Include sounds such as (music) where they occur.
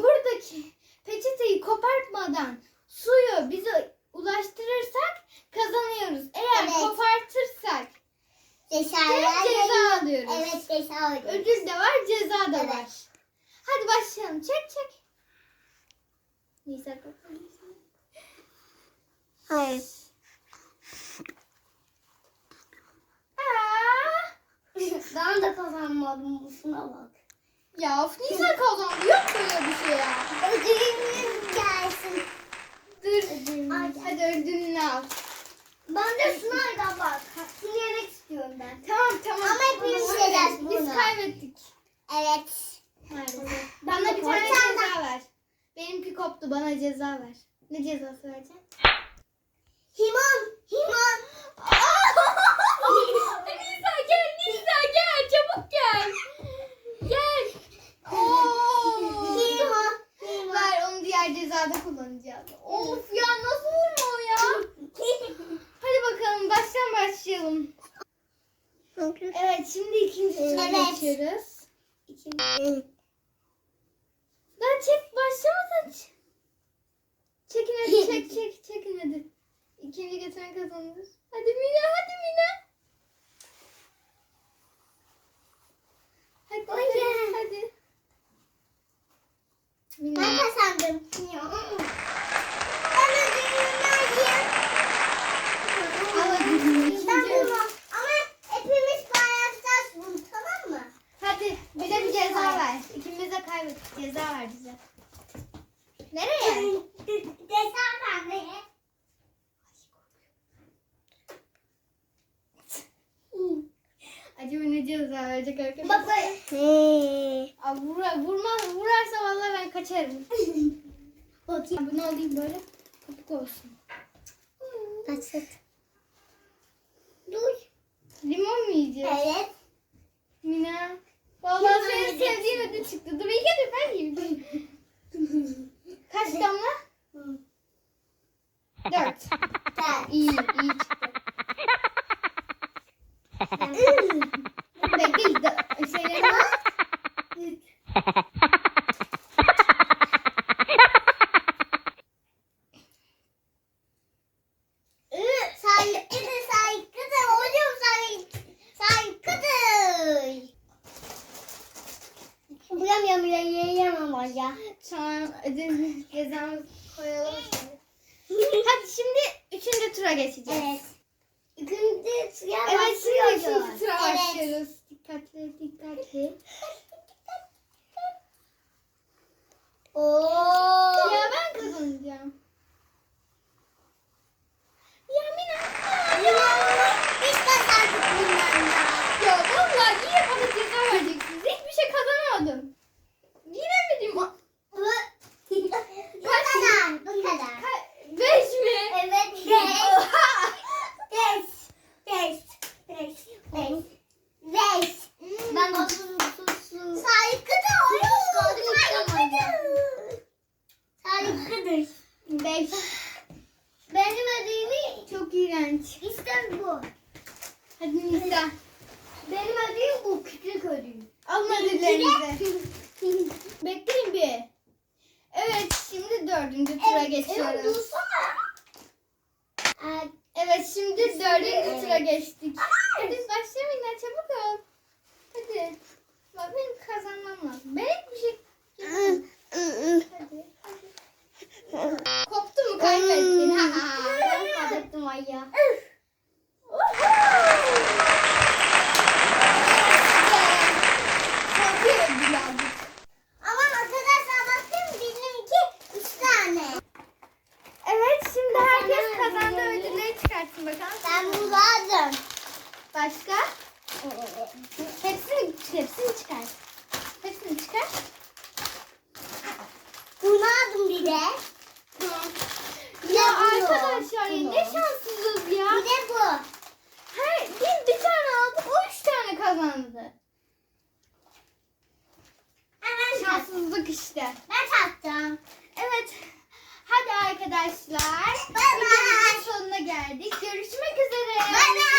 buradaki peçeteyi kopartmadan suyu bize ulaştırırsak kazanıyoruz. Eğer evet. kopartırsak Cesalar ceza alıyoruz. Evet ceza alıyoruz. Ödül de var ceza da evet. var. Hadi başlayalım. Çek çek. Nisa Hayır. Aa! (laughs) ben de kazanmadım bu sınava. Ya of Nisa kazandı. Yok böyle bir şey ya. Ödülümüz gelsin. Dur. Ay, Hadi ödülünü al. Ben de şuna bak. Yemek istiyorum ben. Tamam tamam. Ama hepimiz Bunu şeyler Biz kaybettik. Evet. Maalesef. Bana bir tane ceza ver. Benimki koptu. Bana ceza ver. Ne cezası vereceksin? Himon. Himon. Nisa gel Nisa gel çabuk gel. Gel. Oo. Himon. Himon. Ver onu diğer cezada kullanacağız. Of ya nasıl vurma o ya? Hadi bakalım baştan başlayalım. Evet şimdi ikinci tura Evet. geçiyoruz. Lan çek başlamadan. ç- Çekin hadi çek çek çekin hadi. İkinci getiren kazanır. Hadi Mina hadi Mina. Hadi hadi Oy. hadi. Ben Mina. kazandım. Ben ödülümü alayım. Al ödülünü. Ben İkinci bunu. Ama hepimiz paylaşacağız bunu tamam mı? Hadi bize bir ceza ver. İkimiz de kaybettik. Ceza ver bize. Nereye? Desem ben de. Acaba ne ceza verecek arkadaşlar? Bak böyle. Aa, vura, vurma, vurarsa vallahi ben kaçarım. Bakayım. Bunu alayım böyle. Kapuk olsun. Açık. Dur. Limon mu yiyeceğiz? Evet. Mina. Vallahi Limon senin Bekle, şeyleri var. Bulamıyorum ya, yiyemem ya. Tamam, ödül cezamızı koyalım. Hadi şimdi üçüncü tura geçeceğiz. Evet. Suya Evet şimdi Evet. başlıyoruz. Dikkatli dikkatli. (laughs) Oo. Ya ben kazanacağım. Ya Mina. Ya, Biz kazandık bundan da. Ya vallahi yine bana ceza vereceksiniz. Hiçbir şey kazanamadım. Yine mi diyeyim? Bu bu kadar, bu kadar. Ka- Beş mi? Evet, beş. Beş. Beş. Beş. Beş. Beş. Ben Saygıdır oğlum. Saygıdır. Saygıdır. Beş. Benim ödevimi Çok iğrenç. işte bu. Hadi Nisa. Benim ödevim bu küçük ödevim. Alın ödüllerinizi. (laughs) Bekleyin bir. Evet şimdi dördüncü tura Evet, geçiyoruz. evet, dursana. Evet şimdi dördüncü Evet. tura geçtik. Hadi başlamayın çabuk ol. Hadi. Bak benim kazanmam lazım. Ben Hepsini çıkar. Hepsini çıkar. Bunu aldım bir de. Ya, ya arkadaşlar bunu. ne şanssızız ya. Bir de bu. Her, biz bir tane aldık o üç tane kazandı. Evet. Şanssızlık işte. Ben tattım. Evet. Hadi arkadaşlar. Bana. Videonun sonuna geldik. Görüşmek üzere. Bana.